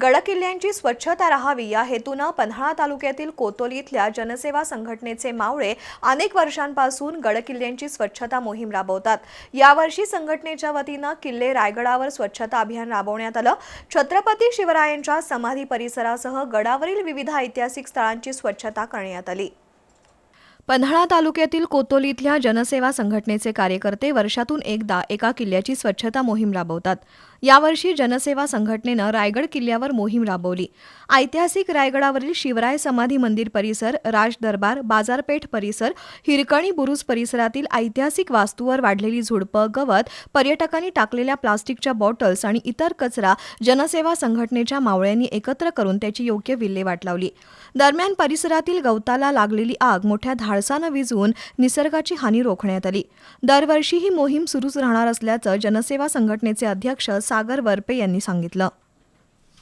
गडकिल्ल्यांची स्वच्छता राहावी या हेतूनं पन्हाळा तालुक्यातील कोतोली इथल्या जनसेवा संघटनेचे मावळे अनेक वर्षांपासून गडकिल्ल्यांची स्वच्छता मोहीम राबवतात. यावर्षी संघटनेच्या वतीनं किल्ले रायगडावर स्वच्छता अभियान राबवण्यात आलं. छत्रपती शिवरायांच्या समाधी परिसरासह गडावरील विविध ऐतिहासिक स्थळांची स्वच्छता करण्यात आली. पन्हाळा तालुक्यातील कोतोली इथल्या जनसेवा संघटनेचे कार्यकर्ते वर्षातून एकदा एका किल्ल्याची स्वच्छता मोहीम राबवतात. यावर्षी जनसेवा संघटनेनं रायगड किल्ल्यावर मोहीम राबवली. ऐतिहासिक रायगडावरील शिवराय समाधी मंदिर परिसर राज दरबार बाजारपेठ परिसर हिरकणी बुरुज परिसरातील ऐतिहासिक वास्तूवर वाढलेली झुडपं गवत पर्यटकांनी टाकलेल्या प्लास्टिकच्या बॉटल्स आणि इतर कचरा जनसेवा संघटनेच्या मावळ्यांनी एकत्र करून त्याची योग्य विल्हेवाट लावली दरम्यान परिसरातील गवताला लागलेली आग मोठ्या धाडसानं विझवून निसर्गाची हानी रोखण्यात आली. दरवर्षी ही मोहीम सुरूच राहणार असल्याचं जनसेवा संघटनेचे अध्यक्ष सागर वरपे यांनी सांगितलं.